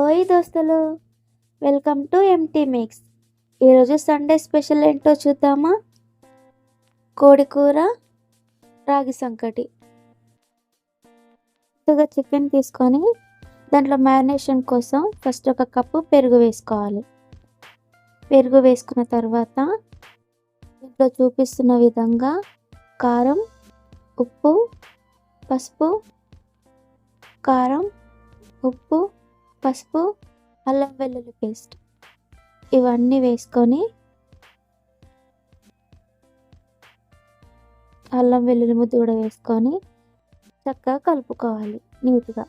ఓయ్ దోస్తులు welcome to MT mix. ఈరోజు సండే స్పెషల్ ఏంటో చూద్దామా? కోడి కూర రాగి సంకటి. ముందుగా చికెన్ తీసుకొని దాంట్లో మ్యారినేషన్ కోసం ఫస్ట్ ఒక కప్పు పెరుగు వేసుకోవాలి. పెరుగు వేసుకున్న తర్వాత ఇంట్లో చూపిస్తున్న విధంగా కారం ఉప్పు పసుపు కారం ఉప్పు పసుపు అల్లం వెల్లుల్లి పేస్ట్ ఇవన్నీ వేసుకొని అల్లం వెల్లుల్లి ముద్ద కూడా వేసుకొని చక్కగా కలుపుకోవాలి నీట్గా.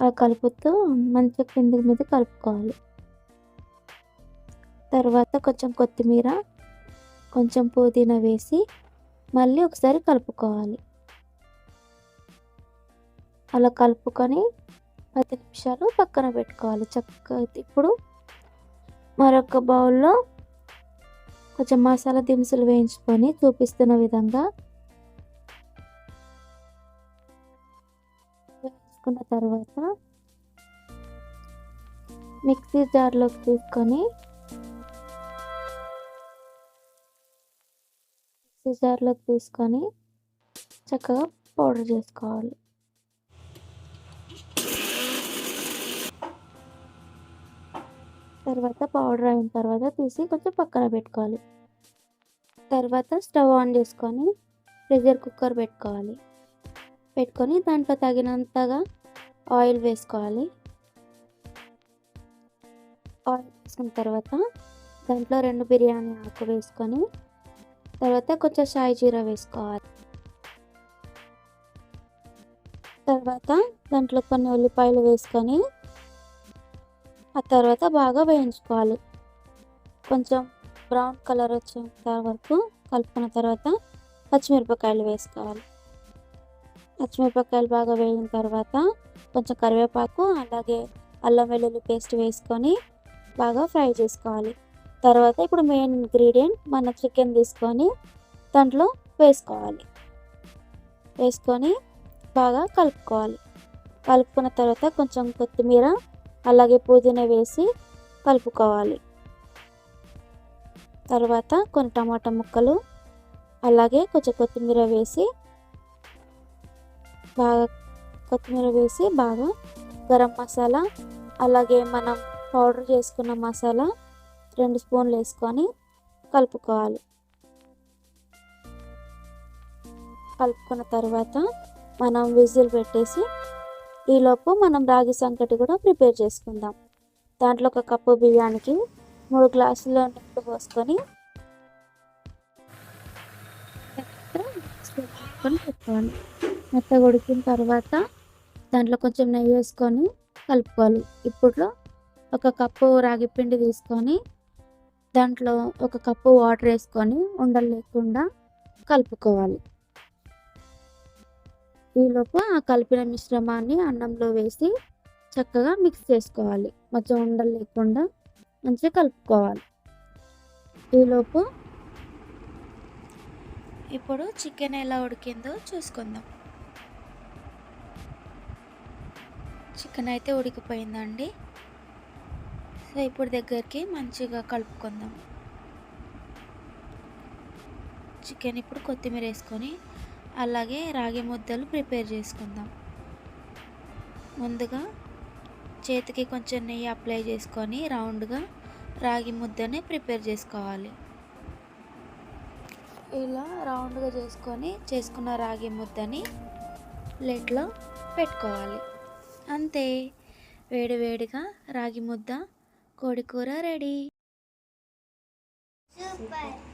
అలా కలుపుతూ మంచిగా కింద మీద కలుపుకోవాలి. తర్వాత కొంచెం కొత్తిమీర కొంచెం పుదీనా వేసి మళ్ళీ ఒకసారి కలుపుకోవాలి. అలా కలుపుకొని పది నిమిషాలు పక్కన పెట్టుకోవాలి. చక్కగా ఇప్పుడు మరొక బౌల్లో కొంచెం మసాలా దినుసులు వేయించుకొని చూపిస్తున్న విధంగా వేయించుకున్న తర్వాత మిక్సీ జార్లోకి తీసుకొని మిక్సీ జార్లోకి తీసుకొని చక్కగా పౌడర్ చేసుకోవాలి. తర్వాత పౌడర్ అయిన తర్వాత తీసి కొంచెం పక్కన పెట్టుకోవాలి. తర్వాత స్టవ్ ఆన్ చేసుకొని ప్రెషర్ కుక్కర్ పెట్టుకోవాలి. పెట్టుకొని దాంట్లో తగినంతగా ఆయిల్ వేసుకోవాలి. ఆయిల్ వేసుకున్న తర్వాత దాంట్లో రెండు బిర్యానీ ఆకు వేసుకొని తర్వాత కొంచెం షాయి జీరా వేసుకోవాలి. తర్వాత దాంట్లో కొన్ని ఉల్లిపాయలు వేసుకొని ఆ తర్వాత బాగా వేయించుకోవాలి. కొంచెం బ్రౌన్ కలర్ వచ్చేంత వరకు కలుపుకున్న తర్వాత పచ్చిమిరపకాయలు వేసుకోవాలి. పచ్చిమిరపకాయలు బాగా వేగిన తర్వాత కొంచెం కరివేపాకు అలాగే అల్లం వెల్లుల్లి పేస్ట్ వేసుకొని బాగా ఫ్రై చేసుకోవాలి. తర్వాత ఇప్పుడు మెయిన్ ఇంగ్రీడియంట్ మన చికెన్ తీసుకొని దాంట్లో వేసుకోవాలి. వేసుకొని బాగా కలుపుకోవాలి. కలుపుకున్న తర్వాత కొంచెం కొత్తిమీర అలాగే పుదీనా వేసి కలుపుకోవాలి. తర్వాత కొన్ని టమాటా ముక్కలు అలాగే కొంచెం కొత్తిమీర వేసి బాగా కొత్తిమీర వేసి బాగా గరం మసాలా అలాగే మనం పౌడర్ చేసుకున్న మసాలా రెండు స్పూన్లు వేసుకొని కలుపుకోవాలి. కలుపుకున్న తర్వాత మనం విజిల్ పెట్టేసి ఈలోపు మనం రాగి సంకటి కూడా ప్రిపేర్ చేసుకుందాం. దాంట్లో ఒక కప్పు బియ్యానికి మూడు గ్లాసుల నీళ్ళు పోసుకొని పెట్టుకోవాలి మెత్తగా ఉడికిన తర్వాత దాంట్లో కొంచెం నెయ్యి వేసుకొని కలుపుకోవాలి. ఇప్పుడు ఒక కప్పు రాగి పిండి తీసుకొని దాంట్లో ఒక కప్పు వాటర్ వేసుకొని ఉండలు లేకుండా కలుపుకోవాలి. ఈలోపు ఆ కలిపిన మిశ్రమాన్ని అన్నంలో వేసి చక్కగా మిక్స్ చేసుకోవాలి. మధ్య ఉండలు లేకుండా మంచిగా కలుపుకోవాలి. ఈలోపు ఇప్పుడు చికెన్ ఎలా ఉడికిందో చూసుకుందాం. చికెన్ అయితే ఉడికిపోయిందండి. సో ఇప్పుడు దగ్గరికి మంచిగా కలుపుకుందాం. చికెన్ ఇప్పుడు కొత్తిమీర వేసుకొని అలాగే రాగి ముద్దలు ప్రిపేర్ చేసుకుందాం. ముందుగా చేతికి కొంచెం నెయ్యి అప్లై చేసుకొని రౌండ్గా రాగి ముద్దని ప్రిపేర్ చేసుకోవాలి. ఇలా రౌండ్గా చేసుకొని చేసుకున్న రాగి ముద్దని ప్లేట్లో పెట్టుకోవాలి. అంతే. వేడివేడిగా రాగి ముద్ద కోడి కూర రెడీ. సూపర్.